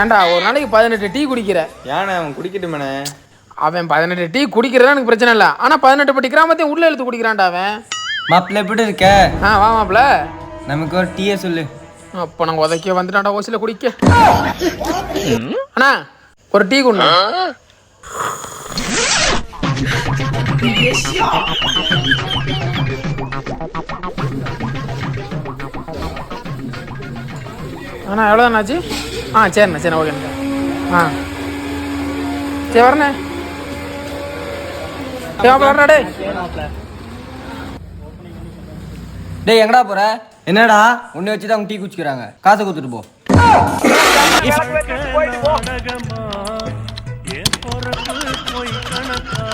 ஏன்டா ஒரு நாளைக்கு பதினெட்டு டீ குடிக்கிற? ஏண்ணே அவன் குடிக்கட்டுமேண்ணே அவன் பதினெட்டு டீ குடிக்கிறதா எனக்கு பிரச்சனை இல்லை. ஆனால் பதினெட்டு பட்டி கிராமத்தையும் உள்ள இழுத்து குடிக்கிறான்டா அவன். மாப்பிள்ள எப்படி இருக்க? ஆ வா மாப்ள நமக்கு ஒரு டீயை சொல்லு. அப்போ நாங்கள் உதைக்க வந்துட்டான்டா ஓசியில் குடிக்க. அண்ணா ஒரு டீ கொண்டு அண்ணா எவ்வளோ ஆச்சு ஆ சரிண்ணா சரிண்ணா ஓகேண்ணா ஆ சரி வரண்ணே வரண்ணா டேய் எங்கடா போற என்னடா உன்னை வச்சு தான் அவங்க டீ குடிச்சுக்கிறாங்க காசை கொடுத்துட்டு போ போய் கணக்கா